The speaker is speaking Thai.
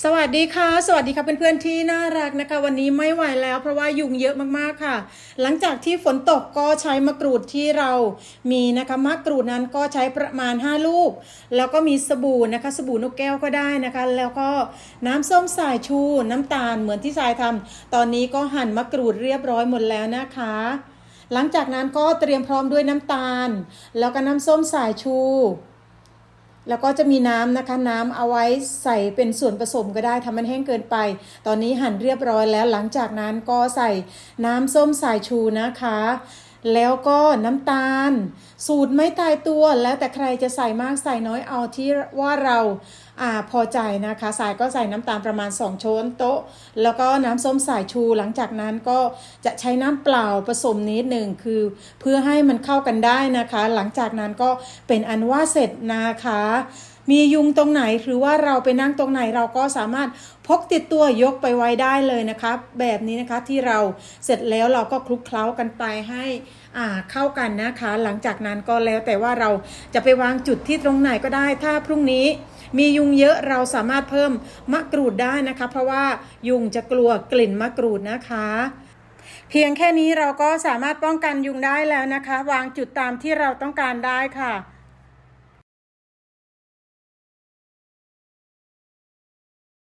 สวัสดีค่ะ สวัสดีค่ะเพื่อนๆที่น่ารักนะคะ วันนี้ไม่ไหวแล้วเพราะว่ายุงเยอะมากๆค่ะ หลังจากที่ฝนตกก็ใช้มะกรูดที่เรามีนะคะมะกรูดนั้นก็ใช้ประมาณ 5 ลูก แล้วก็มีสบู่นะคะ สบู่นกแก้วก็ได้นะคะ แล้วก็น้ำส้มสายชู น้ำตาลเหมือนที่สายทำตอนนี้ก็หั่นมะกรูดเรียบร้อยหมดแล้วนะคะหลังจากนั้นก็เตรียมพร้อมด้วยน้ำตาล แล้วก็น้ำส้มสายชู แล้วก็จะมีน้ำนะคะน้ำเอาไว้ใส่เป็นส่วนผสมก็ได้ทำมันแห้งเกินไป ตอนนี้หั่นเรียบร้อยแล้วหลังจากนั้นก็ใส่น้ำส้มสายชูนะคะ แล้วก็น้ำตาล สูตรไม่ตายตัวแล้วแต่ใครจะใส่มากใส่น้อยเอาที่ว่าเราอพอใจนะคะสายก็ใส่น้ำตาลประมาณ 2 ช้อนโต๊ะ แล้วก็น้ำส้มสายชู หลังจากนั้นก็จะใช้น้ำเปล่าผสมนิดหนึ่งคือ เพื่อให้มันเข้ากันได้นะคะ หลังจากนั้นก็เป็นอันว่าเสร็จนะคะมียุงตรงไหนหรือว่าเราไปนั่งตรงไหนเราก็สามารถพกติดตัวยกไปไว้ได้เลยนะคะแบบนี้นะคะที่เราเสร็จแล้วเราก็คลุกเคล้ากันไปให้อ่าเข้ากันนะคะ หลังจากนั้นก็แล้วแต่ว่าเราจะไปวางจุดที่ตรงไหนก็ได้ถ้าพรุ่งนี้ มียุงเยอะเราสามารถเพิ่มมะกรูดได้นะคะ เพราะว่ายุงจะกลัวกลิ่นมะกรูดนะคะเพียงแค่นี้เราก็สามารถป้องกันยุงได้แล้วนะคะ วางจุดตามที่เราต้องการได้ค่ะ